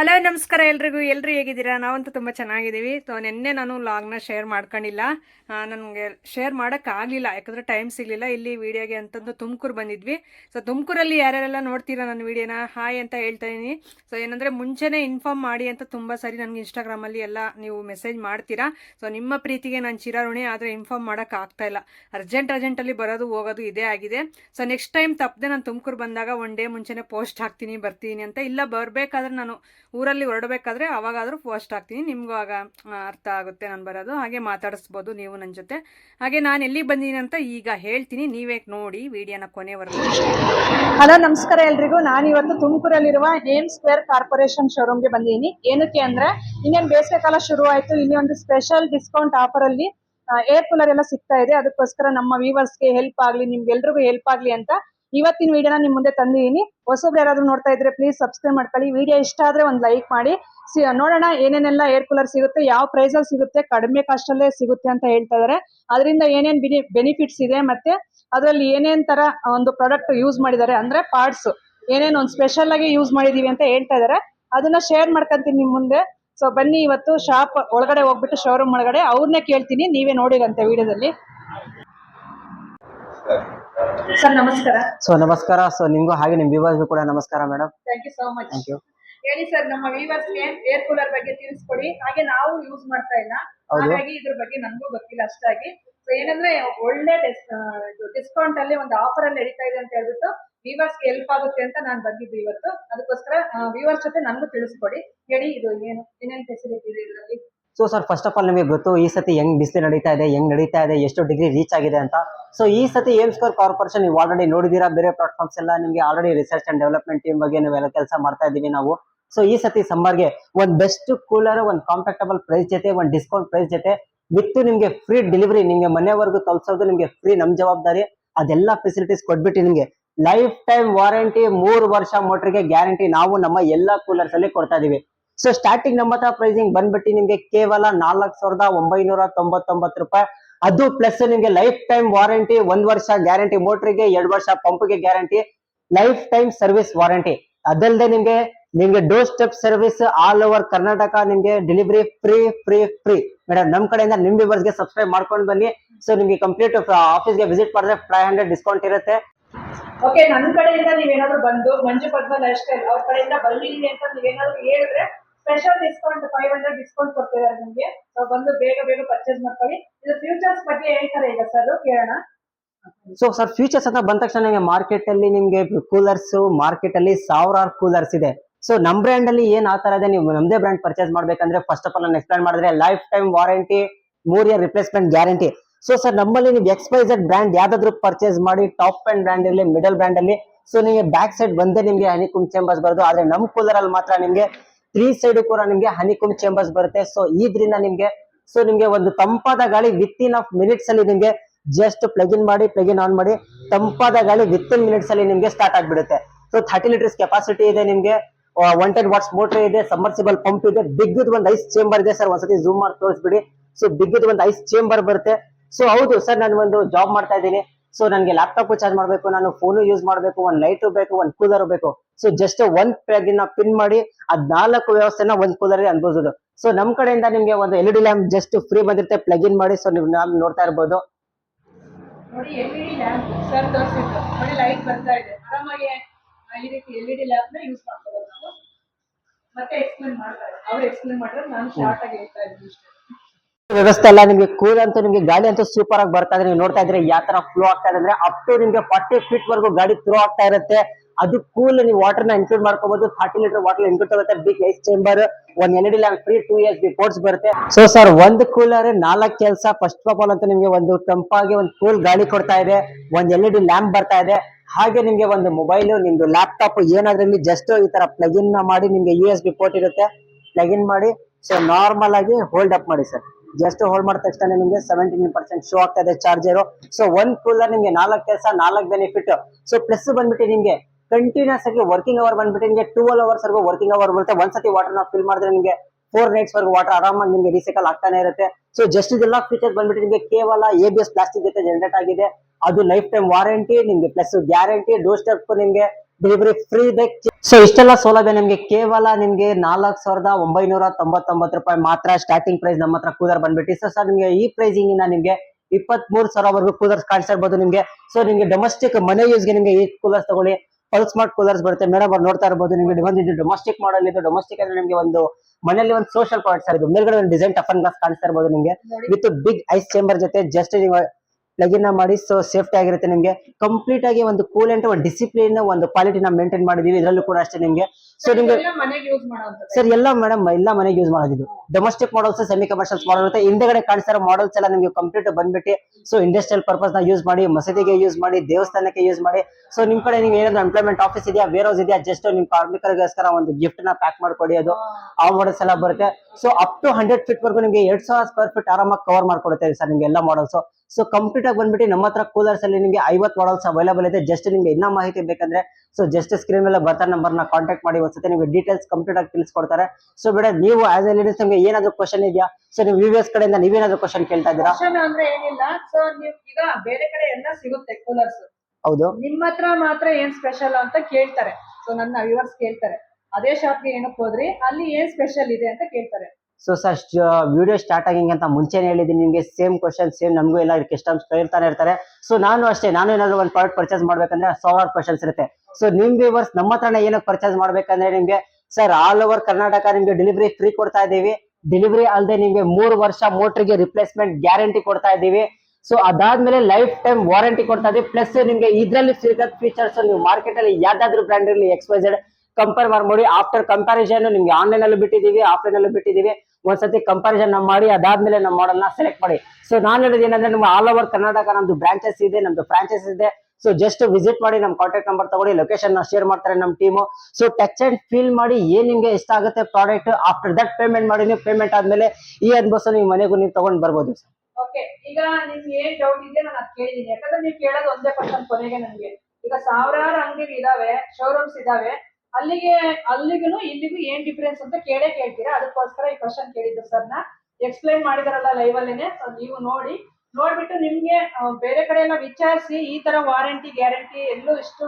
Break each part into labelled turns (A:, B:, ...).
A: Hello, ನಮಸ್ಕಾರ ಎಲ್ರಿಗೂ. ಎಲ್ಲರೂ ಹೇಗಿದ್ದೀರಾ? ನಾವಂತೂ ತುಂಬ ಚೆನ್ನಾಗಿದ್ದೀವಿ. ಸೊ ನಿನ್ನೆ ನಾನು ಲಾಗ್ನ ಶೇರ್ ಮಾಡ್ಕೊಂಡಿಲ್ಲ. ನನಗೆ ಶೇರ್ ಮಾಡೋಕ್ಕಾಗಲಿಲ್ಲ ಯಾಕಂದರೆ ಟೈಮ್ ಸಿಗಲಿಲ್ಲ. ಇಲ್ಲಿ ವೀಡಿಯೋಗೆ ಅಂತಂದು ತುಮಕೂರು ಬಂದಿದ್ವಿ. ಸೊ ತುಮಕೂರಲ್ಲಿ ಯಾರ್ಯಾರೆಲ್ಲ ನೋಡ್ತೀರಾ ನನ್ನ ವೀಡಿಯೋನ ಹಾಯ್ ಅಂತ ಹೇಳ್ತಾ ಇದ್ದೀನಿ ಸೊ ಏನಂದರೆ ಮುಂಚೆನೇ ಇನ್ಫಾರ್ಮ್ ಮಾಡಿ ಅಂತ ತುಂಬ ಸರಿ ನನಗೆ ಇನ್ಸ್ಟಾಗ್ರಾಮಲ್ಲಿ ಎಲ್ಲ ನೀವು ಮೆಸೇಜ್ ಮಾಡ್ತೀರಾ. ಸೊ ನಿಮ್ಮ ಪ್ರೀತಿಗೆ ನಾನು ಚಿರಋಣಿ ಆದರೆ ಇನ್ಫಾರ್ಮ್ ಮಾಡೋಕ್ಕಾಗ್ತಾಯಿಲ್ಲ ಆಗ್ತಾ ಇಲ್ಲ. ಅರ್ಜೆಂಟ್ ಅರ್ಜೆಂಟಲ್ಲಿ ಬರೋದು, ಹೋಗೋದು ಇದೇ ಆಗಿದೆ. ಸೊ ನೆಕ್ಸ್ಟ್ ಟೈಮ್ ತಪ್ಪದೆ ನಾನು ತುಮಕೂರು ಬಂದಾಗ ಒನ್ ಡೇ ಮುಂಚೆನೇ ಪೋಸ್ಟ್ ಹಾಕ್ತೀನಿ, ಬರ್ತೀನಿ ಅಂತ. ಇಲ್ಲ, ಬರಬೇಕಾದ್ರೆ ನಾನು ಊರಲ್ಲಿ ಹೊರಡಬೇಕಾದ್ರೆ ಅವಾಗಾದರೂ ಫಸ್ಟ್ ಹಾಕ್ತೀನಿ. ನಿಮಗೂ ಆಗ ಅರ್ಥ ಆಗುತ್ತೆ ನಾನು ಬರೋದು. ಹಾಗೆ ಮಾತಾಡಿಸ್ಬೋದು ನೀವು ನನ್ನ ಜೊತೆ. ಹಾಗೆ ನಾನು ಎಲ್ಲಿ ಬಂದೀನಿ ಅಂತ ಈಗ ಹೇಳ್ತೀನಿ. ನೀವೇ ನೋಡಿ ವಿಡಿಯೋನ ಕೊನೆವರೆಗೂ
B: ಹಲೋ, ನಮಸ್ಕಾರ ಎಲ್ರಿಗೂ. ನಾನು ಇವತ್ತು ತುಮಕೂರಲ್ಲಿರುವ ಹೇಮ್ ಸ್ಕ್ವೇರ್ ಕಾರ್ಪೊರೇಷನ್ ಶೋರೂಮ್ಗೆ ಬಂದಿದ್ದೀನಿ ಏನಕ್ಕೆ ಅಂದ್ರೆ, ಇನ್ನೇನು ಬೇಸಿಗೆ ಕಾಲ ಶುರು ಆಯ್ತು ಇಲ್ಲಿ ಒಂದು ಸ್ಪೆಷಲ್ ಡಿಸ್ಕೌಂಟ್ ಆಫರ್ ಅಲ್ಲಿ ಏರ್ ಕೂಲರ್ ಎಲ್ಲ ಸಿಗ್ತಾ ಇದೆ. ಅದಕ್ಕೋಸ್ಕರ ನಮ್ಮ ವ್ಯೂವರ್ಸ್ಗೆ ಹೆಲ್ಪ್ ಆಗಲಿ, ನಿಮ್ಗೆಲ್ರಿಗೂ ಹೆಲ್ಪ್ ಆಗಲಿ ಅಂತ ಇವತ್ತಿನ ವಿಡಿಯೋನ ನಿಮ್ ಮುಂದೆ ತಂದಿದ್ದೀನಿ ಹೊಸಬ್ರು ಯಾರಾದ್ರೂ ನೋಡ್ತಾ ಇದ್ರೆ ಪ್ಲೀಸ್ ಸಬ್ಸ್ಕ್ರೈಬ್ ಮಾಡ್ಕೊಳ್ಳಿ. ವಿಡಿಯೋ ಇಷ್ಟ ಆದ್ರೆ ಒಂದು ಲೈಕ್ ಮಾಡಿ. ನೋಡೋಣ ಏನೇನೆಲ್ಲ ಏರ್ ಕೂಲರ್ ಸಿಗುತ್ತೆ, ಯಾವ ಪ್ರೈಸ್ ಅಲ್ಲಿ ಸಿಗುತ್ತೆ, ಕಡಿಮೆ ಕಾಸ್ಟ್ ಅಲ್ಲೇ ಸಿಗುತ್ತೆ ಅಂತ ಹೇಳ್ತಾ ಇದಾರೆ. ಅದರಿಂದ ಏನೇನ್ ಬೆನಿಫಿಟ್ಸ್ ಇದೆ ಮತ್ತೆ ಅದರಲ್ಲಿ ಏನೇನ್ ತರ ಒಂದು ಪ್ರಾಡಕ್ಟ್ ಯೂಸ್ ಮಾಡಿದ್ದಾರೆ ಅಂದ್ರೆ ಪಾರ್ಟ್ಸ್ ಏನೇನ್ ಒಂದು ಸ್ಪೆಷಲ್ ಆಗಿ ಯೂಸ್ ಮಾಡಿದೀವಿ ಅಂತ ಹೇಳ್ತಾ ಇದಾರೆ. ಅದನ್ನ ಶೇರ್ ಮಾಡ್ಕೊಂತೀನಿ ನಿಮ್ ಮುಂದೆ. ಸೊ ಬನ್ನಿ ಇವತ್ತು ಶಾಪ್ ಒಳಗಡೆ ಹೋಗ್ಬಿಟ್ಟು ಶೋರೂಮ್ ಒಳಗಡೆ. ಅವ್ರನ್ನೇ ಕೇಳ್ತೀನಿ, ನೀವೇ ನೋಡಿರಂತೆ ವಿಡಿಯೋದಲ್ಲಿ. ಸರ್ ನಮಸ್ಕಾರ.
C: ಸೊ ನಮಸ್ಕಾರ. ಸೊ ನಿಮ್ಗೂ ಹಾಗೆ ನಿಮ್ ವಿವರ್ ಕೂಡ ನಮಸ್ಕಾರ madam
B: thank you so much
C: thank you
B: ಹೇಳಿ ಸರ್ ನಮ್ಮ ವ್ಯೂವರ್ಸ್ ಏರ್ ಕೂಲರ್ ಬಗ್ಗೆ ತಿಳಿಸ್ಕೊಡಿ. ಹಾಗೆ ನಾವು ಯೂಸ್ ಮಾಡ್ತಾ ಇಲ್ಲ. ಹಾಗಾಗಿ ಇದ್ರ ಬಗ್ಗೆ ನನಗೂ ಗೊತ್ತಿಲ್ಲ ಅಷ್ಟಾಗಿ. ಸೊ ಏನಂದ್ರೆ ಒಳ್ಳೆ ಡಿಸ್ಕೌಂಟ್ ಅಲ್ಲಿ ಒಂದು ಆಫರ್ ಅಲ್ಲಿ ನಡೀತಾ ಇದೆ ಅಂತ ಹೇಳ್ಬಿಟ್ಟು ವ್ಯೂವರ್ಸ್ ಹೆಲ್ಪ್ ಆಗುತ್ತೆ ಅಂತ ನಾನು ಬಂದಿದ್ದು ಇವತ್ತು. ಅದಕ್ಕೋಸ್ಕರ ವ್ಯೂವರ್ಸ್ ಜೊತೆ ನನಗೂ ತಿಳಿಸ್ಕೊಡಿ. ಹೇಳಿ ಇದು ಏನು ಏನೇನು ಫೆಸಿಲಿಟಿ ಇದೆ ಇದರಲ್ಲಿ?
C: So sir first of all ನಿಮಗೆ ಗೊತ್ತು, ಈ ಸತಿ ಹೆಂಗ್ ಬಿಸಿಲು ನಡೀತಾ ಇದೆ, ಹೆಂಗ್ ನಡೀತಾ ಇದೆ, ಎಷ್ಟು ಡಿಗ್ರಿ ರೀಚ್ ಆಗಿದೆ ಅಂತ. ಸೊ ಈ ಸತಿ ಏಮ್ ಸ್ಕೋರ್ ಕಾರ್ಪೊರೇಷನ್ ನೀವು ಆಲ್ರೆಡಿ ನೋಡಿದೀರಾ, ಬೇರೆ ಪ್ಲಾಟ್ಫಾರ್ಮ್ಸ್ ಎಲ್ಲ ನಿಮಗೆ already research and development team ಬಗ್ಗೆ ನಾವೆಲ್ಲ ಕೆಲಸ ಮಾಡ್ತಾ ಇದೀವಿ ನಾವು. ಸೊ ಈ ಸತಿ ಸಮ್ಮರ್ಗೆ ಒಂದ್ ಬೆಸ್ಟ್ ಕೂಲರ್ ಒಂದ್ ಕಾಂಪ್ಯಾಕ್ಟಬಲ್ ಪ್ರೈಸ್ ಜೊತೆ, ಒಂದ್ ಡಿಸ್ಕೌಂಟ್ ಪ್ರೈಸ್ ಜೊತೆ ವಿತ್ ನಿಮ್ಗೆ ಫ್ರೀ ಡೆಲಿವರಿ ನಿಮ್ಗೆ ಮನೆವರೆಗೂ ತಲುಪಿಸೋದು ನಿಮ್ಗೆ ಫ್ರೀ ನಮ್ ಜವಾಬ್ದಾರಿ. ಅದೆಲ್ಲ ಫೆಸಿಲಿಟೀಸ್ ಕೊಟ್ಬಿಟ್ಟು ನಿಮಗೆ ಲೈಫ್ ಟೈಮ್ ವಾರಂಟಿ ಮೂರು ವರ್ಷ ಮೋಟರ್ಗೆ ಗ್ಯಾರಂಟಿ ನಾವು ನಮ್ಮ ಎಲ್ಲಾ ಕೂಲರ್ಸ್ ಅಲ್ಲಿ ಕೊಡ್ತಾ ಇದೀವಿ ಸೊ ಸ್ಟಾರ್ಟಿಂಗ್ ನಮ್ಮ ಹತ್ರ ಪ್ರೈಸಿಂಗ್ ಬಂದ್ಬಿಟ್ಟು ನಿಮ್ಗೆ ಕೇವಲ ನಾಲ್ಕ್ ಸಾವಿರದ ಒಂಬೈನೂರ ತೊಂಬತ್ತೊಂಬತ್ತು ರೂಪಾಯಿ. ಅದು ಪ್ಲಸ್ ನಿಮ್ಗೆ ಲೈಫ್ ಟೈಮ್ ವಾರಂಟಿ ಒಂದ್ ವರ್ಷ ಗ್ಯಾರಂಟಿ ಮೋಟ್ರಿಗೆ ಎರಡ್ ವರ್ಷ ಪಂಪ್ಗೆ guarantee life time service warranty ಅದಲ್ಲದೆ ನಿಮ್ಗೆ ನಿಮ್ಗೆ doorstep service all over Karnataka ನಿಮ್ಗೆ delivery free free free madam ನಮ್ ಕಡೆಯಿಂದ ನಿಮ್ viewers ಗೆ ಸಬ್ಸ್ಕ್ರೈಬ್ ಮಾಡ್ಕೊಂಡು ಬನ್ನಿ. ಸೊ ನಿಮ್ಗೆ ಕಂಪ್ಲೀಟ್ ಆಫೀಸ್ಗೆ ವಿಸಿಟ್ ಮಾಡಿದ್ರೆ ಫೈವ್ ಹಂಡ್ರೆಡ್ ಡಿಸ್ಕೌಂಟ್ ಇರುತ್ತೆ.
B: ಓಕೆ ನನ್ ಕಡೆಯಿಂದ ನೀವೇನಾದ್ರೂ ಬಂದು ಮಂಜು ಪದ್ಮ ಲೈಫ್ ಸ್ಟೈಲ್ ಅವ್ರ ಕಡೆಯಿಂದ ಬಂದಿದ್ದೀನಿ ಅಂತ ನೀವೇನಾದ್ರೂ ಹೇಳಿದ್ರೆ special discount five hundred discount ಕೊಡ್ತಿದ್ದಾರೆ ನಿಮಗೆ. ಸೊ ಬಂದು ಬೇಗ ಬೇಗ ಪರ್ಚೇಸ್ ಮಾಡ್ಕೊಳ್ಳಿ. ಇದು ಫ್ಯೂಚರ್ಸ್ ಬಗ್ಗೆ ಹೇಳ್ತಾರೆ ಈಗ ಸರ್ ಕೇಳೋಣ.
C: ಸೊ ಸರ್ ಫ್ಯೂಚರ್ಸ್ ಅಂತ ಬಂದ ತಕ್ಷಣ ನಿಮಗೆ ಮಾರ್ಕೆಟ್ ಅಲ್ಲಿ ನಿಮ್ಗೆ ಕೂಲರ್ಸ್ ಮಾರ್ಕೆಟ್ ಅಲ್ಲಿ ಸಾವಿರಾರು ಕೂಲರ್ಸ್ ಇದೆ. ಸೊ ನಮ್ ಬ್ರ್ಯಾಂಡ್ ಅಲ್ಲಿ ಏನ್ ಆ ತರ ಇದೆ, ನೀವು ನಮ್ದೇ ಬ್ರ್ಯಾಂಡ್ ಪರ್ಚೇಸ್ ಮಾಡ್ಬೇಕಂದ್ರೆ ಫಸ್ಟ್ ಆಫ್ ಆಲ್ ನಾನು ಎಕ್ಸ್ಪ್ಲೈನ್ ಮಾಡಿದ್ರೆ ಲೈಫ್ ಟೈಮ್ ವಾರಂಟಿ ಮೂರ್ year replacement guarantee so sir ನಮ್ಮಲ್ಲಿ ನೀವು ಎಕ್ಸ್ಪೈಸೆಡ್ ಬ್ರ್ಯಾಂಡ್ ಯಾವ್ದಾದ್ರು ಪರ್ಚೇಸ್ ಮಾಡಿ ಟಾಪ್ ಅಂಡ್ ಬ್ರ್ಯಾಂಡ್ ಇರಲಿ ಮಿಡಲ್ ಬ್ರ್ಯಾಂಡ್ ಅಲ್ಲಿ ಸೊ ನಿಮಗೆ ಬ್ಯಾಕ್ ಸೈಡ್ ಬಂದೇ ನಿಮಗೆ ಹನಿಕುಮ್ ಚೇಂಬರ್ಸ್ ಬರೋದು. ಆದ್ರೆ ನಮ್ ಕೂಲರ್ ಅಲ್ಲಿ ಮಾತ್ರ ನಿಮ್ಗೆ ತ್ರೀ ಸೈಡ್ ಕೂಡ ನಿಮ್ಗೆ ಹನಿಕುಮ್ ಚೇಂಬರ್ಸ್ ಬರುತ್ತೆ. ಸೊ ಇದ್ರಿಂದ ನಿಮ್ಗೆ ಸೊ ನಿಮ್ಗೆ ಒಂದು ತಂಪಾದ ಗಾಳಿ ವಿತ್ ಇನ್ ಆಫ್ ಮಿನಿಟ್ಸ್ ಅಲ್ಲಿ ನಿಮ್ಗೆ ಜಸ್ಟ್ ಪ್ಲಗ್ ಇನ್ ಮಾಡಿ ಪ್ಲಗ್ ಇನ್ ಆನ್ ಮಾಡಿ, ತಂಪಾದ ಗಾಳಿ ವಿತ್ ಇನ್ ಮಿನಿಟ್ಸ್ ಅಲ್ಲಿ ನಿಮ್ಗೆ ಸ್ಟಾರ್ಟ್ ಆಗ್ಬಿಡುತ್ತೆ. ಸೊ ಥರ್ಟಿ ಲೀಟರ್ಸ್ ಕೆಪಾಸಿಟಿ ಇದೆ ನಿಮ್ಗೆ. ಒನ್ ವಾಟ್ಸ್ ಮೋಟರ್ ಇದೆ ಸಮರ್ಸಿಬಲ್ ಪಂಪ್ ಇದೆ. ಬಿಗ್ ಒಂದು ಐಸ್ ಚೇಂಬರ್ ಇದೆ ಸರ್ ಒಂದ್ಸತಿ ಝೂಮ್ ಮಾಡಿ ತೋರಿಸ್ಬಿಡಿ. ಸೊ ಬಿಗ್ ಒಂದು ಐಸ್ ಚೇಂಬರ್ ಬರುತ್ತೆ. ಸೊ ಹೌದು ಸರ್ ನಾನು ಒಂದು ಜಾಬ್ ಮಾಡ್ತಾ ಇದ್ದೀನಿ. ಸೊ ನನಗೆ ಲ್ಯಾಪ್ಟಾಪ್ ಚಾರ್ಜ್ ಮಾಡಬೇಕು, ನಾನು ಫೋನು ಯೂಸ್ ಮಾಡಬೇಕು, ಒಂದ್ ಲೈಟು ಬೇಕು, ಒಂದ್ ಕೂಲರ್ ಬೇಕು. ಸೊ ಜಸ್ಟ್ ಒಂದ್ ಪ್ಲಗ್ ಪಿನ್ ಮಾಡಿ ಅದ್ ನಾಲ್ಕು ವ್ಯವಸ್ಥೆನ ಒಂದ್ ಕೂಲರ್ ಅನ್ಬೋದು ಸೊ ನಮ್ ಕಡೆಯಿಂದ ನಿಮ್ಗೆ ಒಂದು L D lamp just free ಬಂದಿರುತ್ತೆ ಪ್ಲಗ್ ಇನ್ ಮಾಡಿ ಸೊ ನೀವು ನಾವು ನೋಡ್ತಾ ಇರ್ಬೋದು.
B: ನೋಡಿ L E D lamp sir ತೋರಿಸಿದ್ರು. ನೋಡಿ ಲೈಟ್ ಬರ್ತಾ ಇದೆ. ಆರಾಮಾಗಿ ಈ ರೀತಿ ಎಲ್ ಇ ಡಿ ಲ್ಯಾಂಪ್ನ ಯೂಸ್ ಮಾಡ್ಕೋಬಹುದು ನಾವು. ಮತ್ತೆ ಎಕ್ಸ್ಪ್ಲೇನ್ ಮಾಡ್ತಾರೆ. ಅವ್ರು ಎಕ್ಸ್ಪ್ಲೇನ್ ಮಾಡಿದ್ರೆ ನಾನು ಶಾರ್ಟ್ ಆಗಿ ಹೇಳ್ತಾ ಇದ್ದೀನಿ
C: ವ್ಯವಸ್ಥೆ ಎಲ್ಲ ನಿಮ್ಗೆ ಕೂಲ್ ಅಂತೂ ನಿಮ್ಗೆ ಗಾಳಿ ಅಂತೂ ಸೂಪರ್ ಆಗಿ ಬರ್ತಾ ಇದೆ. ನೀವು ನೋಡ್ತಾ ಇದ್ರೆ ಯಾವ ತರ ಫ್ಲೋ ಆಗ್ತಾ ಇದೆ ಅಂದ್ರೆ ಅಪ್ ಟು ನಿಮ್ಗೆ ಫಾರ್ಟಿ ಫೀಟ್ ವರೆಗೂ ಗಾಡಿ ಥ್ರೋ ಆಗ್ತಾ ಇರುತ್ತೆ. ಅದು ಕೂಲ್ ನೀವು ವಾಟರ್ನ ಇನ್ಕ್ಲೂಡ್ ಮಾಡ್ಕೋಬಹುದು ಫಾರ್ಟಿ ಲೀಟರ್ ವಾಟರ್ ಇನ್ಕ್ಲೂಡ್ ಆಗುತ್ತೆ ಬಿಗ್ ಐಸ್ ಚೇಂಬರ್ ಒಂದ್ L D lamp free two years reports ಬರುತ್ತೆ. ಸೊ ಸರ್ ಒಂದು ಕೂಲರ್ ನಾಲ್ಕು ಕೆಲಸ ಫಸ್ಟ್ ಆಫ್ ಆಲ್ ಅಂತ ನಿಮಗೆ ಒಂದು ತಂಪಾಗಿ ಒಂದು ಕೂಲ್ ಗಾಳಿ ಕೊಡ್ತಾ ಇದೆ. ಒಂದ್ ಎಲ್ ಡಿ ಲ್ಯಾಂಪ್ ಬರ್ತಾ ಇದೆ. ಹಾಗೆ ನಿಮಗೆ ಒಂದು ಮೊಬೈಲ್ ನಿಮ್ದು ಲ್ಯಾಪ್ಟಾಪ್ ಏನಾದ್ರಲ್ಲಿ ಜಸ್ಟ್ ಈ ತರ ಪ್ಲಗ್ ಇನ್ ಮಾಡಿ ನಿಮ್ಗೆ ಯು ಎಸ್ ಬಿ ಪೋರ್ಟ್ ಇರುತ್ತೆ. ಪ್ಲಗ್ ಇನ್ ಮಾಡಿ ಸೊ ನಾರ್ಮಲ್ ಆಗಿ ಹೋಲ್ಡ್ ಅಪ್ ಮಾಡಿ ಸರ್ ಜಸ್ಟ್ ಹೋಲ್ಡ್ ಮಾಡಿದ ತಕ್ಷಣ ನಿಮಗೆ ಸೆವೆಂಟೀನ್ ಪರ್ಸೆಂಟ್ ಶೋ ಆಗ್ತಾ ಇದೆ ಚಾರ್ಜರ್ ಸೊ ಒಂದ್ ಕೂಲರ್ ನಿಮ್ಗೆ ನಾಲ್ಕು ಕೆಲಸ, ನಾಲ್ಕು ಬೆನಿಫಿಟ್ ಸೊ ಪ್ಲಸ್ ಬಂದ್ಬಿಟ್ಟು ನಿಮ್ಗೆ ಕಂಟಿನ್ಯೂಸ್ ಆಗಿ ವರ್ಕಿಂಗ್ ಅವರ್ ಬಂದ್ಬಿಟ್ಟು ನಿಮಗೆ ಟುವೆಲ್ ಅವರ್ಸ್ ವರ್ಗೂ ವರ್ಕಿಂಗ್ ಅವರ್ ಬರುತ್ತೆ. ಒಂದ್ಸತಿ ವಾಟರ್ ನಾವು ಫಿಲ್ ಮಾಡಿದ್ರೆ ನಿಮಗೆ ಫೋರ್ ನೈಟ್ಸ್ ವರೆಗೂ ವಾಟರ್ ಆರಾಮಾಗಿ ನಿಮಗೆ ರೀಸೈಕಲ್ ಆಗ್ತಾನೆ ಇರುತ್ತೆ. ಸೊ ಜಸ್ಟ್ ಇದೆಲ್ಲ ಫೀಚರ್ಸ್ ಬಂದ್ಬಿಟ್ಟು ನಿಮಗೆ ಕೇವಲ ಎ ಬಿ ಎಸ್ ಪ್ಲಾಸ್ಟಿಕ್ ಜೊತೆ ಜನರೇಟ್ ಆಗಿದೆ. ಅದು ಲೈಫ್ ಟೈಮ್ ವಾರಂಟಿ ನಿಮಗೆ ಪ್ಲಸ್ ಗ್ಯಾರಂಟಿ ಡೋರ್ ಸ್ಟೆಪ್ ನಿಮಗೆ ಡೆಲಿವರಿ ಫ್ರೀ ಇದೆ ಸೊ ಇಷ್ಟೆಲ್ಲ ಸೌಲಭ್ಯ ನಿಮಗೆ ಕೇವಲ ನಿಮಗೆ ನಾಲ್ಕು ಸಾವಿರದ ಒಂಬೈನೂರ ತೊಂಬತ್ತೊಂಬತ್ತು ರೂಪಾಯಿ ಮಾತ್ರ ಸ್ಟಾರ್ಟಿಂಗ್ ಪ್ರೈಸ್ ನಮ್ಮ ಹತ್ರ ಕೂದರ್ ಬಂದ್ಬಿಟ್ಟು ಸೊ ಸರ್ ನಿಮಗೆ ಈ ಪ್ರೈಸಿಂಗ್ ಇಂದ ನಿಮಗೆ ಇಪ್ಪತ್ತ್ ಮೂರು ಸಾವಿರವರೆಗೂ ಕೂಲರ್ಸ್ ಕಾಣಿಸ್ತಾ ನಿಮಗೆ. ಸೊ ನಿಮಗೆ ಡೊಮೆಸ್ಟಿಕ್ ಮನೆ ಯೂಸ್ಗೆ ನಿಮಗೆ ಈ ಕೂಲರ್ಸ್ ತಗೊಳ್ಳಿ. ಪಲ್ಸ್ ಸ್ಮಾರ್ಟ್ ಕೂಲರ್ಸ್ ಬರುತ್ತೆ. ಮೇಡಮ್ ಅವ್ರು ನೋಡ್ತಾ ಇರಬಹುದು ನಿಮಗೆ ಒಂದು ಇದು ಡೊಮೆಸ್ಟಿಕ್ ಮಾಡಲ್ ಇದು. ಡೊಮೆಸ್ಟಿಕ್ ಅಂದ್ರೆ ನಿಮ್ಗೆ ಒಂದು ಮನೆಯಲ್ಲಿ ಒಂದು ಸೋಷಿಯಲ್ ಪ್ರಾಡಕ್ಟ್ ಸರ್ ಇದು ಮೇಲ್ಗಡೆ ಒಂದು ಡಿಸೈನ್ ಟಫನ್ ಗ್ಲಾಸ್ ಕಾಣಿಸ್ತಾ ಇರಬಹುದು ನಿಮ್ಗೆ. ವಿತ್ ಬಿಗ್ ಐಸ್ ಚೇಂಬರ್ ಜೊತೆ ಜಸ್ಟ್ ನೀವು ಪ್ಲಗಿನ್ ಮಾಡಿ ಸೊ ಸೇಫ್ಟಿ ಆಗಿರುತ್ತೆ ನಿಮಗೆ. ಕಂಪ್ಲೀಟ್ ಆಗಿ ಒಂದು ಕೂಲ್ ಕೂಲೆಂಟ್ ಒಂದು ಡಿಸಿಪ್ಲಿನ್ ಒಂದು ಕ್ವಾಲಿಟಿನ ಮೇಂಟೈನ್ ಮಾಡಿದೀವಿ. ಇದರಲ್ಲೂ ಕೂಡ ಅಷ್ಟೇ ನಿಮಗೆ. ಸೊ ನಿಮ್ಗೆ ಸರ್ ಎಲ್ಲ ಮೇಡಮ್ ಎಲ್ಲ ಮನೆಗೆ use ಮಾಡೋದಿದ್ದು domestic models semi commercials model ಇರುತ್ತೆ. ಹಿಂದೆಗಡೆ ಕಾಣಿಸಿರೋ ಮಾಡಲ್ಸ್ ಎಲ್ಲ ನಿಮಗೆ ಕಂಪ್ಲೀಟ್ ಬಂದ್ಬಿಟ್ಟು ಸೊ ಇಂಡಸ್ಟ್ರಿಯಲ್ ಪರ್ಪಸ್ನ ಯೂಸ್ ಮಾಡಿ ಮಸೀದಿಗೆ ಯೂಸ್ ಮಾಡಿ ದೇವಸ್ಥಾನಕ್ಕೆ ಯೂಸ್ ಮಾಡಿ. ಸೊ ನಿಮ್ ಕಡೆ ನೀವು ಏನಾದ್ರು ಎಂಪ್ಲಾಯ್ಮೆಂಟ್ ಆಫೀಸ್ ಇದೆಯಾ ವೇರ್ ಹೌಸ್ ಇದೆಯಾ ಜಸ್ಟ್ ನಿಮ್ ಕಾರ್ಮಿಕರಿಗೋಸ್ಕರ ಒಂದು ಗಿಫ್ಟ್ನ ಪ್ಯಾಕ್ ಮಾಡ್ಕೊಡಿ ಅದು ಆ ಮಾಡಲ್ಸ್ ಎಲ್ಲ ಬರುತ್ತೆ. So up to hundred feet ವರ್ಗು ನಿಮಗೆ ಎರಡ್ ಸಾವಿರ ಸ್ಕ್ವೇರ್ ಫೀಟ್ ಆರಾಮಾಗಿ ಕವರ್ ಮಾಡ್ಕೊಡುತ್ತೆ ಸರ್ ನಿಮ್ಗೆ ಎಲ್ಲ ಮಾಡಲ್ಸ್ ಸೊ ಕಂಪ್ಲೀಟ್ ಆಗಿ ಬಂದ್ಬಿಟ್ಟು ನಮ್ಮ ಹತ್ರ ಕೂಲರ್ಸ್ ಅಲ್ಲಿ ನಿಮಗೆ ಐವತ್ ಮಾಡಲ್ಸ್ ಅವೈಲೇಬಲ್ ಇದೆ. ಜಸ್ಟ್ ನಿಮ್ಗೆ ಇನ್ನ ಮಾಹಿತಿ ಬೇಕಂದ್ರೆ ಸೊ ಜಸ್ಟ್ ಸ್ಕ್ರೀನ್ ಮೇಲೆ ಬರ್ತಾ ನಂಬರ್ನ ಕಾಂಟ್ಯಾಕ್ಟ್ ಮಾಡಿ. ಒಂದ್ಸತಿ ನಿಮಗೆ ಡೀಟೇಲ್ಸ್ ಕಂಪ್ಲೀಟ್ ಆಗಿ ತಿಳಿಸ್ಕೊಡ್ತಾರೆ. ಸೊ ಬೇಡ ನೀವು ಆಸ್ ಎ ಲೇಡೀಸ್ ನಿಮ್ಗೆ ಏನಾದ್ರು ಕ್ವಶನ್ ಇದೆಯಾ? ಸೊ ನೀವು ವಿವಿಎಸ್ ಕಡೆಯಿಂದ ನೀವೇನಾದ್ರು ಕ್ವಶನ್ ಕೇಳ್ತಾ ಇದ್ದೀರಾ?
B: ಅಂದ್ರೆ ಏನಿಲ್ಲ. ಸೊ ನೀವು ಈಗ ಬೇರೆ ಕಡೆ ಎಲ್ಲ ಸಿಗುತ್ತೆ ಕೂಲರ್ಸ್
C: ಹೌದು.
B: ನಿಮ್ಮ ಹತ್ರ ಮಾತ್ರ ಏನ್ ಸ್ಪೆಷಲ್ ಅಂತ ಕೇಳ್ತಾರೆ. ಸೊ ನನ್ನ ವಿವರ್ಸ್ ಕೇಳ್ತಾರೆ. ಅದೇ ಶಾಪ್ಗೆ ಏನಕ್ಕೆ ಹೋದ್ರಿ? ಅಲ್ಲಿ ಏನ್ ಸ್ಪೆಷಲ್ ಇದೆ ಅಂತ ಕೇಳ್ತಾರೆ.
C: ಸೊ ಸರ್ ವಿಡಿಯೋ ಸ್ಟಾರ್ಟ್ ಆಗಿಂತ ಮುಂಚೆನೆ ಹೇಳಿದ್ದೀನಿ. ನಿಮಗೆ ಸೇಮ್ ಕ್ವಶನ್ ಸೇಮ್ ನಮಗೂ ಎಲ್ಲ ಕಸ್ಟಮ್ಸ್ ಕೇಳ್ತಾನೆ ಇರ್ತಾರೆ. ಸೊ ನಾನು ಅಷ್ಟೇ, ನಾನು ಏನಾದ್ರು ಒಂದು ಪ್ರಾಡಕ್ಟ್ ಪರ್ಚೇಸ್ ಮಾಡ್ಬೇಕಂದ್ರೆ ಸಾವಿರಾರು ಕ್ವಶನ್ಸ್ ಇರುತ್ತೆ. ಸೊ ನಿಮ್ ವ್ಯೂವರ್ಸ್ ನಮ್ಮ ಹತ್ರನೇ ಏನಕ್ಕೆ ಪರ್ಚೇಸ್ ಮಾಡ್ಬೇಕಂದ್ರೆ ನಿಮಗೆ ಸರ್ ಆಲ್ ಓವರ್ ಕರ್ನಾಟಕ ನಿಮಗೆ ಡೆಲಿವರಿ ಫ್ರೀ ಕೊಡ್ತಾ ಇದ್ದೀವಿ. ಡೆಲಿವರಿ ಅಲ್ಲದೆ ನಿಮಗೆ ಮೂರು ವರ್ಷ ಮೋಟ್ರಿಗೆ ರಿಪ್ಲೇಸ್ಮೆಂಟ್ ಗ್ಯಾರಂಟಿ ಕೊಡ್ತಾ ಇದ್ದೀವಿ. ಸೊ ಅದಾದ್ಮೇಲೆ ಲೈಫ್ ಟೈಮ್ ವಾರಂಟಿ ಕೊಡ್ತಾ ಇದ್ದೀವಿ. ಪ್ಲಸ್ ನಿಮಗೆ ಇದರಲ್ಲಿ ಸಿಗೋ ಫೀಚರ್ಸ್ ನೀವು ಮಾರ್ಕೆಟ್ ಅಲ್ಲಿ ಯಾವ್ದಾದ್ರು ಬ್ರ್ಯಾಂಡ್ ಇರಲಿ ಎಕ್ಸ್ಪೈಸೆಡ್ ಕಂಪೇರ್ ಮಾಡಿ ಆಫ್ಟರ್ ಕಂಪ್ಯಾರಿಸನ್ ನಿಮ್ಗೆ ಆನ್ಲೈನ್ ಅಲ್ಲಿ ಬಿಟ್ಟಿದೀವಿ ಆಫ್ಲೈನ್ ಅಲ್ಲಿ ಬಿಟ್ಟಿದೀವಿ ಒಂದ್ಸತಿ ಕಂಪ್ಯಾರಿಸನ್ ಮಾಡಿ, ಅದಾದ್ಮೇಲೆ ನಮ್ಮ ಮಾಡೆಲ್ನ ಸೆಲೆಕ್ಟ್ ಮಾಡಿ. ಸೊ ನಾನು ಹೇಳೋದು ಏನಂದ್ರೆ ನಮ್ಮ ಆಲ್ ಓವರ್ ಕರ್ನಾಟಕ ನಮ್ದು ಬ್ರಾಂಚಸ್ ಇದೆ, ನಮ್ದು ಫ್ರಾಂಚೈಸ್ ಇದೆ. ಸೊ ಜಸ್ಟ್ ವಿಸಿಟ್ ಮಾಡಿ ನಮ್ಮ ಕಾಂಟ್ಯಾಕ್ಟ್ ನಂಬರ್ ತಗೊಳ್ಳಿ ಲೊಕೇಶನ್ ಶೇರ್ ಮಾಡ್ತಾರೆ ನಮ್ಮ team so touch and feel ಮಾಡಿ ಏನ್ ನಿಮ್ಗೆ ಇಷ್ಟ ಆಗುತ್ತೆ ಪ್ರಾಡಕ್ಟ್ ಆಫ್ಟರ್ ದಟ್ ಪೇಮೆಂಟ್ ಮಾಡಿ, ನೀವು ಪೇಮೆಂಟ್ ಆದ್ಮೇಲೆ ಈ ಅನುಭವ ನೀವು ಮನೆಗೂ ನೀವು ತಗೊಂಡ್ ಬರ್ಬೋದು
B: ಓಕೆ ಈಗ ನಿಮ್ಗೆ ಏನ್ ಡೌಟ್ ಇದೆ ನಾನು ಅದ್ ಕೇಳಿದೀನಿ ಯಾಕಂದ್ರೆ ನೀವು ಕೇಳೋದು ಒಂದೇ ಕ್ವಶನ್ ಕೊನೆಗೆ ನನ್ಗೆ ಈಗ ಸಾವಿರಾರು ಅಂಗಡಿ ಇದಾವೆ ಶೋರೂಮ್ಸ್ ಇದಾವೆ. ಅಲ್ಲಿಗೆ ಅಲ್ಲಿಗೂ ಇಲ್ಲಿಗೂ ಏನ್ ಡಿಫ್ರೆನ್ಸ್ ಅಂತ ಕೇಳೇ ಕೇಳ್ತೀರಾ? ಅದಕ್ಕೋಸ್ಕರ ಈ ಕ್ವಶನ್ ಕೇಳಿದ್ದು ಸರ್ನ ಎಕ್ಸ್ಪ್ಲೈನ್ ಮಾಡಿದಾರಲ್ಲ ಲೈವ್ ಅಲ್ಲೇನೆ ನೀವು ನೋಡಿ. ನೋಡ್ಬಿಟ್ಟು ನಿಮ್ಗೆ ಬೇರೆ ಕಡೆ ಎಲ್ಲ ವಿಚಾರಿಸಿ, ಈ ತರ ವಾರಂಟಿ ಗ್ಯಾರಂಟಿ ಎಲ್ಲೂ ಇಷ್ಟು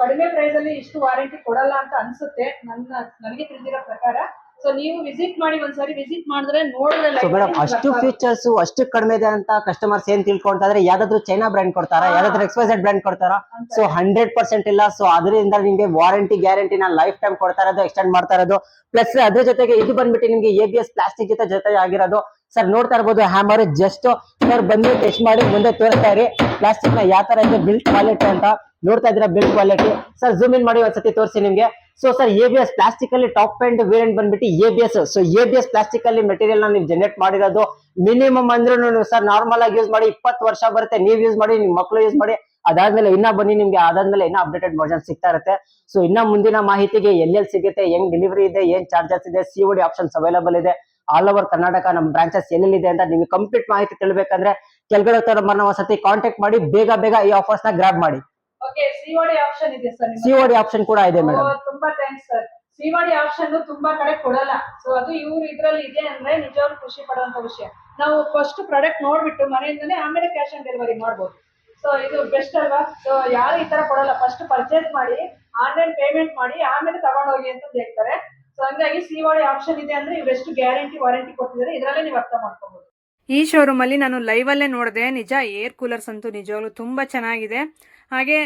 B: ಕಡಿಮೆ ಪ್ರೈಸ್ ಅಲ್ಲಿ ಇಷ್ಟು ವಾರಂಟಿ ಕೊಡಲ್ಲ ಅಂತ ಅನ್ಸುತ್ತೆ. ನನ್ನ, ನನಗೆ ತಿಳಿದಿರೋ ಪ್ರಕಾರ. ಸೊ ನೀವು ವಿಸಿಟ್ ಮಾಡಿ ಒಂದ್ಸರಿ ವಿಸಿಟ್ ಮಾಡಿದ್ರೆ ನೋಡಿದ್ರೆ
C: ಸೊ ಮೇಡಮ್ ಅಷ್ಟು ಫೀಚರ್ಸ್ ಅಷ್ಟು ಕಡಿಮೆ ಇದೆ ಅಂತ ಕಸ್ಟಮರ್ಸ್ ಏನ್ ತಿಳ್ಕೊಂತಾರೆ ಯಾವ್ದಾದ್ರು ಚೈನಾ ಬ್ರ್ಯಾಂಡ್ ಕೊಡ್ತಾರ. ಯಾವ್ದಾದ್ರು ಎಕ್ಸ್ಪೈಸೆಡ್ ಬ್ರ್ಯಾಂಡ್ ಕೊಡ್ತಾರ? ಸೊ ಹಂಡ್ರೆಡ್ ಪರ್ಸೆಂಟ್ ಇಲ್ಲ. ಸೊ ಅದರಿಂದ ನಿಮ್ಗೆ ವಾರಂಟಿ ಗ್ಯಾರಂಟಿ ನಾನು ಲೈಫ್ ಟೈಮ್ ಕೊಡ್ತಾ ಇರೋದು ಎಕ್ಸ್ಟೆಂಡ್ ಮಾಡ್ತಾ ಇರೋದು. ಪ್ಲಸ್ ಅದ್ರ ಜೊತೆಗೆ ಇದು ಬಂದ್ಬಿಟ್ಟು ನಿಮ್ಗೆ ಎ ಬಿ ಎಸ್ ಪ್ಲಾಸ್ಟಿಕ್ ಜೊತೆ ಜೊತೆ ಆಗಿರೋದು. ಸರ್ ನೋಡ್ತಾ ಇರ್ಬೋದು ಹ್ಯಾಮರ್ ಜಸ್ಟ್ ಸರ್ ಬಂದು ಟೆಸ್ಟ್ ಮಾಡಿ ಮುಂದೆ ತೋರಿಸ್ತಾ ಇರಿ. ಪ್ಲಾಸ್ಟಿಕ್ನ ಯಾವ ತರ ಇದೆ ಬಿಲ್ಟ್ ಕ್ವಾಲಿಟಿ ಅಂತ ನೋಡ್ತಾ ಇದ್ದೀರಾ built quality sir zoom in ಮಾಡಿ ಒಂದ್ಸತಿ ತೋರಿಸಿ ನಿಮ್ಗೆ. So sir A B S plastic ಅಲ್ಲಿ ಟಾಪ್ ಅಂಡ್ ವೇರಿಯಂಟ್ ಬಂದ್ಬಿಟ್ಟು A B S so A B S plastic ಅಲ್ಲಿ ಮೆಟೀರಿಯಲ್ನ ನೀವು ಜನರೇಟ್ ಮಾಡಿರೋದು ಮಿನಿಮಮ್ ಅಂದ್ರೆ ಸರ್ ನಾರ್ಮಲ್ ಆಗಿ ಯೂಸ್ ಮಾಡಿ ಇಪ್ಪತ್ತು ವರ್ಷ ಬರುತ್ತೆ. ನೀವು ಯೂಸ್ ಮಾಡಿ, ನಿಮ್ ಮಕ್ಕಳು ಯೂಸ್ ಮಾಡಿ, ಅದಾದ್ಮೇಲೆ ಇನ್ನ ಬನ್ನಿ ನಿಮ್ಗೆ, ಅದಾದ್ಮೇಲೆ ಇನ್ನ ಅಪ್ಡೇಟೆಡ್ ವರ್ಜನ್ ಸಿಗ್ತಾ ಇರುತ್ತೆ. ಸೊ ಇನ್ನ ಮುಂದಿನ ಮಾಹಿತಿಗೆ ಎಲ್ಲೆಲ್ಲಿ ಸಿಗುತ್ತೆ, ಹೆಂಗ್ ಡೆಲಿವರಿ ಇದೆ, ಏನ್ ಚಾರ್ಜಸ್ ಇದೆ ಸಿ ಡಿ ಆಪ್ಷನ್ಸ್ ಅವೈಲಬಲ್ ಇದೆ. ಆಲ್ ಓವರ್ ಕರ್ನಾಟಕ, ನಮ್ಮ ಬ್ರಾಂಚಸ್ ಎಲ್ಲೆಲ್ಲಿದೆ ಅಂತ ನಿಮಗೆ ಕಂಪ್ಲೀಟ್ ಮಾಹಿತಿ ತಿಳ್ಬೇಕಂದ್ರೆ ಕೆಳಗಡೆ ನಂಬರ್ನ ಒಂದ್ಸತಿ ಕಾಂಟ್ಯಾಕ್ಟ್ ಮಾಡಿ, ಬೇಗ ಬೇಗ ಈ ಆಫರ್ಸ್ನ ಗ್ರಾಬ್ ಮಾಡಿ.
B: ಸಿಒಡಿ ಆಪ್ಷನ್ ಇದೆ ಸರ್
C: ಆಪ್ಷನ್ ಕೂಡ ಇದೆ ಮೇಡಮ್
B: ತುಂಬಾ ಥ್ಯಾಂಕ್ಸ್ ಸರ್ ಸಿಒಡಿ ಆಪ್ಷನ್ ತುಂಬಾ ಕಡೆ ಕೊಡಲ್ಲ. ಸೊ ಅದು ಇವ್ರು ಇದ್ರಲ್ಲಿ ಇದೆ ಅಂದ್ರೆ ನಿಜವಾಗ್ಲೂ ಖುಷಿ ಪಡುವಂತ ವಿಷಯ. ನಾವು ಫಸ್ಟ್ ಪ್ರಾಡಕ್ಟ್ ನೋಡ್ಬಿಟ್ಟು ಮನೆಯಿಂದನೇ ಆಮೇಲೆ ಕ್ಯಾಶ್ ಆನ್ ಡೆಲಿವರಿ ಮಾಡ್ಬೋದು. ಸೊ ಇದು ಬೆಸ್ಟ್ ಅಲ್ವಾ? ಸೊ ಯಾರು ಈ ತರ ಕೊಡಲ್ಲ. ಫಸ್ಟ್ ಪರ್ಚೇಸ್ ಮಾಡಿ ಆನ್ಲೈನ್ ಪೇಮೆಂಟ್ ಮಾಡಿ ಆಮೇಲೆ ತಗೊಂಡೋಗಿ ಅಂತ ಹೇಳ್ತಾರೆ. ಸೊ ಹಂಗಾಗಿ ಸಿಒಡಿ ಆಪ್ಷನ್ ಇದೆ ಅಂದ್ರೆ ಇವ್ರೆಷ್ಟು ಗ್ಯಾರಂಟಿ ವಾರಂಟಿ ಕೊಟ್ಟಿದ್ದಾರೆ. ಇದರಲ್ಲೇ ನೀವು ಅರ್ಥ ಮಾಡ್ಕೋಬಹುದು
A: ಈ ಶೋರೂಮಲ್ಲಿ ನಾನು ಲೈವಲ್ಲೇ ನೋಡಿದೆ. ನಿಜ ಏರ್ ಕೂಲರ್ಸ್ ಅಂತೂ ನಿಜವಾಗ್ಲೂ ತುಂಬ ಚೆನ್ನಾಗಿದೆ. ಹಾಗೆ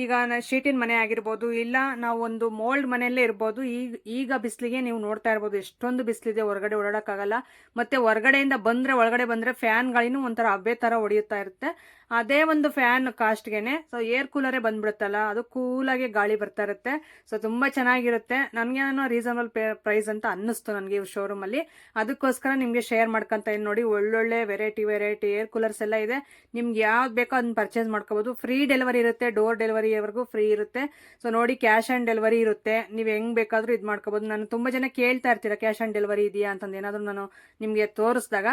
A: ಈಗ ಶೀಟಿನ ಮನೆ ಆಗಿರ್ಬೋದು, ಇಲ್ಲ ನಾವು ಒಂದು ಮೋಲ್ಡ್ ಮನೆಯಲ್ಲೇ ಇರ್ಬೋದು, ಈಗ ಈಗ ಬಿಸಿಲಿಗೆ ನೀವು ನೋಡ್ತಾ ಇರ್ಬೋದು, ಎಷ್ಟೊಂದು ಬಿಸಿಲಿದೆ, ಹೊರಗಡೆ ಓಡಾಡೋಕ್ಕಾಗಲ್ಲ. ಮತ್ತೆ ಹೊರಗಡೆಯಿಂದ ಬಂದರೆ, ಒಳಗಡೆ ಬಂದರೆ ಫ್ಯಾನ್ಗಳಿನೂ ಒಂಥರ ಹಬ್ಬೆ ಥರ ಹೊಡೆಯುತ್ತಾ ಇರುತ್ತೆ. ಅದೇ ಒಂದು ಫ್ಯಾನ್ ಕಾಸ್ಟ್ಗೆನೆ ಸೊ ಏರ್ ಕೂಲರೇ ಬಂದ್ಬಿಡುತ್ತಲ್ಲ, ಅದು ಕೂಲಾಗಿ ಗಾಳಿ ಬರ್ತಾ ಇರುತ್ತೆ. ಸೊ ತುಂಬ ಚೆನ್ನಾಗಿರುತ್ತೆ. ನನಗೇನೋ ರೀಸನಬಲ್ ಪ್ರೈಸ್ ಅಂತ ಅನ್ನಿಸ್ತು ನನಗೆ ಈ ಶೋರೂಮಲ್ಲಿ ಅದಕ್ಕೋಸ್ಕರ ನಿಮಗೆ ಶೇರ್ ಮಾಡ್ಕೊಂತ ಇದ್ದೀನಿ ನೋಡಿ, ಒಳ್ಳೊಳ್ಳೆ ವೆರೈಟಿ ವೆರೈಟಿ ಏರ್ ಕೂಲರ್ಸ್ ಎಲ್ಲ ಇದೆ. ನಿಮ್ಗೆ ಯಾವ್ದು ಬೇಕೋ ಅದನ್ನ ಪರ್ಚೇಸ್ ಮಾಡ್ಕೋಬೋದು. ಫ್ರೀ ಡೆಲಿವರಿ ಇರುತ್ತೆ ಡೋರ್ ಡೆಲಿವರಿವರೆಗೂ ಫ್ರೀ ಇರುತ್ತೆ. ಸೊ ನೋಡಿ ಕ್ಯಾಶ್ ಆನ್ ಡೆಲಿವರಿ ಇರುತ್ತೆ. ನೀವು ಹೆಂಗ್ ಬೇಕಾದ್ರೂ ಇದು ಮಾಡ್ಕೋಬೋದು. ನಾನು ತುಂಬ ಜನ ಕೇಳ್ತಾ ಇರ್ತೀರಾ ಕ್ಯಾಶ್ ಆನ್ ಡೆಲಿವರಿ ಇದೆಯಾ? ಅಂತಂದು. ಏನಾದರೂ ನಾನು ನಿಮಗೆ ತೋರಿಸಿದಾಗ.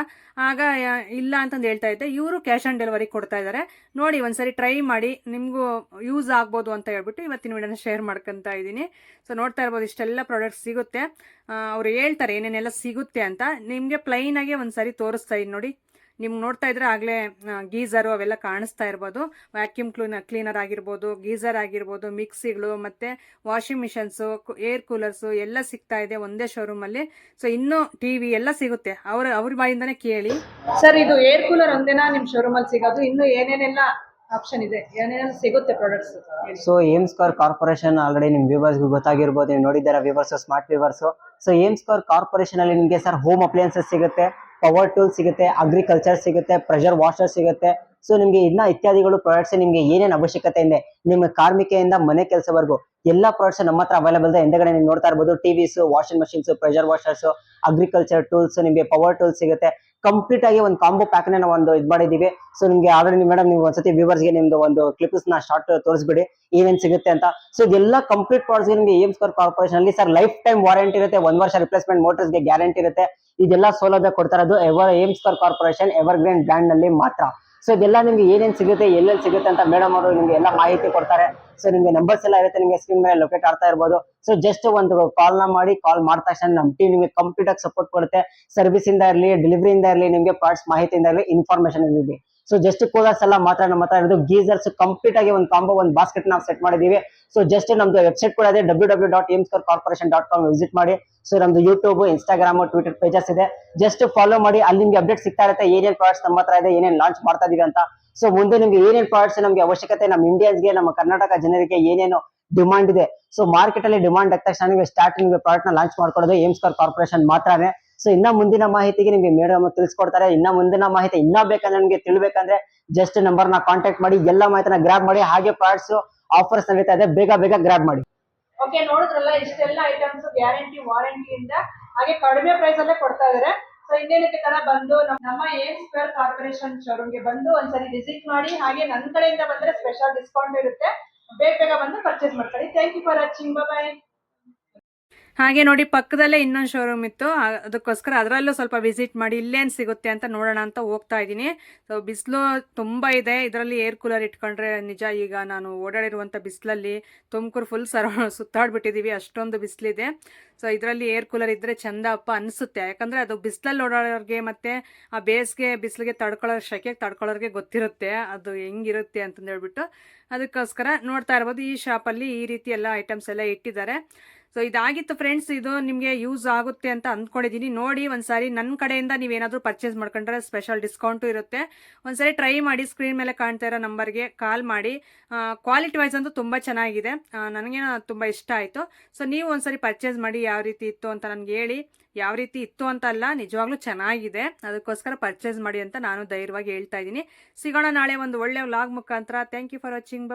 A: ಆಗ ಇಲ್ಲ ಅಂತಂದು ಹೇಳ್ತಾ ಇದ್ದೆ. ಇವರು ಕ್ಯಾಶ್ ಆನ್ ಡೆಲಿವರಿ ಕೊಡ್ತಾ ಇದ್ದಾರೆ. ನೋಡಿ, ಒಂದ್ಸರಿ ಟ್ರೈ ಮಾಡಿ, ನಿಮಗೂ ಯೂಸ್ ಆಗ್ಬೋದು ಅಂತ ಹೇಳ್ಬಿಟ್ಟು ಇವತ್ತಿನ ವಿಡಿಯೋನ ಶೇರ್ ಮಾಡ್ಕೊಂತ ಇದ್ದೀನಿ. ಸೊ ನೋಡ್ತಾ ಇರ್ಬೋದು, ಇಷ್ಟೆಲ್ಲ ಪ್ರಾಡಕ್ಟ್ಸ್ ಸಿಗುತ್ತೆ. ಅವ್ರು ಹೇಳ್ತಾರೆ ಏನೇನೆಲ್ಲ ಸಿಗುತ್ತೆ ಅಂತ. ನಿಮಗೆ ಪ್ಲೈನಾಗೆ ಒಂದ್ಸರಿ ತೋರಿಸ್ತಾ ಇದ್ದೀನಿ ನೋಡಿ. ನಿಮ್ಗೆ ನೋಡ್ತಾ ಇದ್ರೆ ಆಗಲೇ ಗೀಝರು ಅವೆಲ್ಲ ಕಾಣಿಸ್ತಾ ಇರ್ಬೋದು. ವ್ಯಾಕ್ಯೂಮ್ ಕ್ಲೀನ್ ಕ್ಲೀನರ್ ಆಗಿರ್ಬೋದು ಗೀಝರ್ ಆಗಿರ್ಬೋದು ಮಿಕ್ಸಿಗಳು ಮತ್ತು ವಾಷಿಂಗ್ ಮಿಷನ್ಸು ಏರ್ ಕೂಲರ್ಸು ಎಲ್ಲ ಸಿಗ್ತಾ ಇದೆ ಒಂದೇ ಶೋರೂಮಲ್ಲಿ ಸೊ ಇನ್ನೂ ಟಿ ವಿ ಎಲ್ಲ ಸಿಗುತ್ತೆ. ಅವ್ರ ಅವ್ರ ಬಾಯಿಂದನೇ ಕೇಳಿ.
B: ಸರ್ ಇದು ಏರ್ ಕೂಲರ್ ಒಂದೇನಾ ನಿಮ್ಮ ಶೋರೂಮಲ್ಲಿ ಸಿಗೋದು? ಇನ್ನು ಏನೇನೆಲ್ಲ ಆಪ್ಷನ್ ಇದೆ? ಏನೇನೆಲ್ಲ ಸಿಗುತ್ತೆ products
C: so Aim Score Corporation already ನಿಮ್ ವ್ಯೂವರ್ಸ್ ಗೊತ್ತಾಗಿರ್ಬೋದು. ನೀವು ನೋಡಿದ್ದೀರಾ viewers smart viewers so Aim Score Corporation ಅಲ್ಲಿ ನಿಮಗೆ ಸರ್ ಹೋಮ್ ಅಪ್ಲಯನ್ಸಸ್ ಸಿಗುತ್ತೆ. ಪವರ್ ಟೂಲ್ ಸಿಗುತ್ತೆ ಅಗ್ರಿಕಲ್ಚರ್ ಸಿಗುತ್ತೆ ಪ್ರೆಷರ್ ವಾಷರ್ ಸಿಗುತ್ತೆ. ಸೊ ನಿಮ್ಗೆ ಇನ್ನ ಇತ್ಯಾದಿಗಳು ಪ್ರಾಡಕ್ಟ್ಸ್ ನಿಮ್ಗೆ ಏನೇನು ಅವಶ್ಯಕತೆ ಇದೆ, ನಿಮ್ಮ ಕಾರ್ಮಿಕೆಯಿಂದ ಮನೆ ಕೆಲಸವರೆಗೂ ಎಲ್ಲ ಪ್ರಾಡಕ್ಟ್ಸ್ ನಮ್ಮ ಹತ್ರ ಅವೈಲೇಬಲ್ ಇದೆ. ಹಿಂದೆಗಡೆ ನೀವು ನೋಡ್ತಾ ಇರ್ಬೋದು TVs washing machines pressure washers agriculture tools ನಿಮಗೆ ಪವರ್ ಟೂಲ್ಸ್ ಸಿಗುತ್ತೆ. ಕಂಪ್ಲೀಟ್ ಆಗಿ ಒಂದು ಕಾಂಬೋ ಪ್ಯಾಕ್ನ ಒಂದು ಇದು ಮಾಡಿದೀವಿ. ಸೊ ನಿಮ್ಗೆ ಆಲ್ರೆಡಿ ಮೇಡಮ್ ನೀವು ಒಂದ್ಸತಿ ವ್ಯೂವರ್ಸ್ಗೆ ನಿಮ್ದು ಒಂದು ಕ್ಲಿಪ್ಸ್ನ ಶಾರ್ಟ್ ತೋರಿಸ್ಬಿಡಿ. ಏನೇನ್ ಸಿಗುತ್ತೆ ಅಂತ. ಸೊ ಇದೆಲ್ಲ ಕಂಪ್ಲೀಟ್ ಪ್ರಾಡಕ್ಟ್ಸ್ ನಿಮ್ಗೆ ಏಮ್ ಸ್ಕೋರ್ ಕಾರ್ಪೊರೇಷನ್ ಅಲ್ಲಿ ಸರ್ ಲೈಫ್ ಟೈಮ್ ವಾರಂಟಿ ಇರುತ್ತೆ. ಒಂದ್ ವರ್ಷ ರಿಪ್ಲೇಸ್ಮೆಂಟ್ ಮೋಟರ್ಸ್ಗೆ ಗ್ಯಾರಂಟಿ ಇರುತ್ತೆ. ಇದೆಲ್ಲ ಸೌಲಭ್ಯ ಕೊಡ್ತಾ ಇರೋದು. Ever Aims Score Corporation evergreen ಬ್ರ್ಯಾಂಡ್ನಲ್ಲಿ ಮಾತ್ರ. ಸೊ ಇದೆಲ್ಲ ನಿಮ್ಗೆ ಏನೇನ್ ಸಿಗುತ್ತೆ, ಎಲ್ಲೆಲ್ಲಿ ಸಿಗುತ್ತೆ ಅಂತ ಮೇಡಮ್ ಅವರು ನಿಮ್ಗೆ ಎಲ್ಲ ಮಾಹಿತಿ ಕೊಡ್ತಾರೆ. ಸೊ ನಿಮ್ಗೆ ನಂಬರ್ಸ್ ಎಲ್ಲ ಇರುತ್ತೆ, ನಿಮ್ಗೆ ಸ್ಕ್ರೀನ್ ಮೇಲೆ ಲೊಕೇಟ್ ಆಗ್ತಾ ಇರ್ಬೋದು. ಸೊ ಜಸ್ಟ್ ಒಂದು ಕಾಲ್ನ ಮಾಡಿ ಕಾಲ್ ಮಾಡಿದ ತಕ್ಷಣ ನಮ್ಮ ಟೀಮ್ ನಿಮಗೆ ಕಂಪ್ಲೀಟ್ ಆಗಿ ಸಪೋರ್ಟ್ ಕೊಡುತ್ತೆ. ಸರ್ವಿಸ್ ಇಂದ ಇರಲಿ ಡೆಲಿವರಿಯಿಂದ ಇರಲಿ, ನಿಮಗೆ ಪಾರ್ಟ್ಸ್ ಮಾಹಿತಿಯಿಂದ ಇರಲಿ ಇನ್ಫಾರ್ಮೇಶನ್ ಇದೆ ಸೊ ಜಸ್ಟ್ ಕೂಲರ್ಸ್ ಎಲ್ಲ ಮಾತ್ರ ನಮ್ಮ ಹತ್ರ ಇರೋದು ಗೀಸರ್ಸ್ ಕಂಪ್ಲೀಟ್ ಆಗಿ ಒಂದು ಕಾಂಬೋ ಒಂದು ಬಾಸ್ಕೆಟ್ ನಾವು ಸೆಟ್ ಮಾಡಿದೀವಿ. ಸೊ ಜಸ್ಟ್ ನಮ್ದು ವೆಬ್ಸೈಟ್ ಕೂಡ ಇದೆ W W dot Score Corporation dot com visit ಮಾಡಿ. ಸೊ ನಮ್ದು ಯೂಟ್ಯೂಬ್ ಇನ್ಸ್ಟಾಗ್ರಾಮ್ ಟ್ವಿಟರ್ ಪೇಜಸ್ ಇದೆ. ಜಸ್ಟ್ ಫಾಲೋ ಮಾಡಿ, ಅಲ್ಲಿ ನಿಮ್ಗೆ ಅಪ್ಡೇಟ್ ಸಿಗ್ತಾ ಇರುತ್ತೆ, ಏನೇನು ಪ್ರಾಡಕ್ಟ್ಸ್ ನಮ್ಮ ಹತ್ರ ಇದೆ, ಏನೇನ್ ಲಾಂಚ್ ಮಾಡ್ತಾ ಇದೀವಿ ಅಂತ. ಸೊ ಮುಂದೆ ನಿಮ್ಗೆ ಏನೇನ್ ಪ್ರಾಡಕ್ಟ್ಸ್ ನಮ್ಗೆ ಅವಶ್ಯಕತೆ, ನಮ್ಮ ಇಂಡಿಯನ್ಸ್ಗೆ ನಮ್ಮ ಕರ್ನಾಟಕ ಜನರಿಗೆ ಏನೇನು ಡಿಮಾಂಡ್ ಇದೆ. ಸೊ ಮಾರ್ಕೆಟ್ ಅಲ್ಲಿ ಡಿಮಾಂಡ್ ಆಗ್ತಾ ತಕ್ಷಣ ನಿಮಗೆ ಸ್ಟಾರ್ಟ್ ನಿಮಗೆ ಪ್ರಾಡಕ್ಟ್ನ ಲಾಂಚ್ ಮಾಡ್ಕೊಡೋದು ಏಮ್ ಸ್ಕೋರ್ ಕಾರ್ಪೊರೇಷನ್ ಮಾತ್ರನೇ. ಸೊ ಇನ್ನ ಮುಂದಿನ ಮಾಹಿತಿಗೆ ನಿಮಗೆ ಮೇಡಮ್ ತಿಳಿಸ್ಕೊಡ್ತಾರೆ. ಇನ್ನ ಮುಂದಿನ ಮಾಹಿತಿ ಇನ್ನ ಬೇಕಂದ್ರೆ ನಿಮಗೆ ತಿಳ್ಬೇಕಂದ್ರೆ ಜಸ್ಟ್ ನಂಬರ್ನ ಕಾಂಟ್ಯಾಕ್ಟ್ ಮಾಡಿ, ಎಲ್ಲ ಮಾಹಿತಿನ ಗ್ರಾಬ್ ಮಾಡಿ, ಹಾಗೆ ಪ್ರಾಡಕ್ಟ್ಸ್ ಆಫರ್ಸ್ ನಡೀತಾ ಇದೆ. ಬೇಗ ಬೇಗ ಗ್ರಾಬ್ ಮಾಡಿ.
B: ಓಕೆ ನೋಡಿದ್ರಲ್ಲ, ಇಷ್ಟೆಲ್ಲ ಐಟಮ್ಸ್ ಗ್ಯಾರಂಟಿ ವಾರಂಟಿ ಇಂದ ಹಾಗೆ ಕಡಿಮೆ ಪ್ರೈಸ್ ಅಲ್ಲೇ ಕೊಡ್ತಾ ಇದಾರೆ. ಸೊ ಇನ್ನೇನಕ್ಕೆ ತರ ಬಂದು ನಮ್ಮ ಏಮ್ ಸ್ಕ್ವೇರ್ ಕಾರ್ಪೊರೇಷನ್ ಶೋರೂಮ್ಗೆ ಬಂದು ಒಂದ್ಸರಿ ವಿಸಿಟ್ ಮಾಡಿ, ಹಾಗೆ ನನ್ನ ಕಡೆಯಿಂದ ಬಂದ್ರೆ ಸ್ಪೆಷಲ್ ಡಿಸ್ಕೌಂಟ್ ಇರುತ್ತೆ. ಬೇಗ ಬೇಗ ಬಂದು ಪರ್ಚೇಸ್ ಮಾಡ್ಕೊಳ್ಳಿ. Thank you for watching bye
A: ಹಾಗೆ ನೋಡಿ ಪಕ್ಕದಲ್ಲೇ ಇನ್ನೊಂದು ಶೋರೂಮ್ ಇತ್ತು. ಅದಕ್ಕೋಸ್ಕರ ಅದರಲ್ಲೂ ಸ್ವಲ್ಪ ವಿಸಿಟ್ ಮಾಡಿ ಇಲ್ಲೇನು ಸಿಗುತ್ತೆ ಅಂತ ನೋಡೋಣ ಅಂತ ಹೋಗ್ತಾ ಇದ್ದೀನಿ. ಸೊ ಬಿಸಿಲು ತುಂಬ ಇದೆ. ಇದರಲ್ಲಿ ಏರ್ ಕೂಲರ್ ಇಟ್ಕೊಂಡ್ರೆ ನಿಜ ಈಗ ನಾನು ಓಡಾಡಿರುವಂಥ ಬಿಸಿಲಲ್ಲಿ ತುಮಕೂರು ಫುಲ್ ಸರ ಸುತ್ತಾಡ್ಬಿಟ್ಟಿದ್ದೀವಿ ಅಷ್ಟೊಂದು ಬಿಸಿಲಿದೆ. ಸೊ ಇದರಲ್ಲಿ ಏರ್ ಕೂಲರ್ ಇದ್ದರೆ ಚಂದ ಅಪ್ಪ ಅನಿಸುತ್ತೆ. ಯಾಕಂದರೆ ಅದು ಬಿಸಿಲಲ್ಲಿ ಓಡಾಡೋರಿಗೆ ಮತ್ತು ಆ ಬೇಸಿಗೆ ಬಿಸಿಲಿಗೆ ತಡ್ಕೊಳ್ಳೋ ಶೆಕೆಗೆ ತಡ್ಕೊಳ್ಳೋರಿಗೆ ಗೊತ್ತಿರುತ್ತೆ. ಅದು ಹೆಂಗಿರುತ್ತೆ ಅಂತಂದು ಹೇಳ್ಬಿಟ್ಟು ಅದಕ್ಕೋಸ್ಕರ ನೋಡ್ತಾ ಇರ್ಬೋದು. ಈ ಶಾಪಲ್ಲಿ ಈ ರೀತಿ ಎಲ್ಲ ಐಟಮ್ಸ್ ಎಲ್ಲ ಇಟ್ಟಿದ್ದಾರೆ. ಸೊ ಇದಾಗಿತ್ತು ಫ್ರೆಂಡ್ಸ್ ಇದು ನಿಮಗೆ ಯೂಸ್ ಆಗುತ್ತೆ ಅಂತ ಅಂದ್ಕೊಂಡಿದ್ದೀನಿ ನೋಡಿ, ಒಂದ್ಸಾರಿ ನನ್ನ ಕಡೆಯಿಂದ ನೀವೇನಾದರೂ ಪರ್ಚೇಸ್ ಮಾಡ್ಕೊಂಡ್ರೆ ಸ್ಪೆಷಲ್ ಡಿಸ್ಕೌಂಟು ಇರುತ್ತೆ. ಒಂದ್ಸರಿ ಟ್ರೈ ಮಾಡಿ ಸ್ಕ್ರೀನ್ ಮೇಲೆ ಕಾಣ್ತಾ ಇರೋ ನಂಬರ್ಗೆ ಕಾಲ್ ಮಾಡಿ. ಕ್ವಾಲಿಟಿ ವೈಸ್ ಅಂತೂ ತುಂಬ ಚೆನ್ನಾಗಿದೆ. ನನಗೆ ತುಂಬ ಇಷ್ಟ ಆಯಿತು. ಸೊ ನೀವು ಒಂದ್ಸರಿ ಪರ್ಚೇಸ್ ಮಾಡಿ, ಯಾವ ರೀತಿ ಇತ್ತು ಅಂತ ನನಗೆ ಹೇಳಿ. ಯಾವ ರೀತಿ ಇತ್ತು ಅಂತ ಅಲ್ಲ, ನಿಜವಾಗ್ಲೂ ಚೆನ್ನಾಗಿದೆ. ಅದಕ್ಕೋಸ್ಕರ ಪರ್ಚೇಸ್ ಮಾಡಿ ಅಂತ ನಾನು ಧೈರ್ಯವಾಗಿ ಹೇಳ್ತಾ ಇದ್ದೀನಿ. ಸಿಗೋಣ ನಾಳೆ ಒಂದು ಒಳ್ಳೆ ವ್ಲಾಗ್ ಮುಖಾಂತರ. Thank you for watching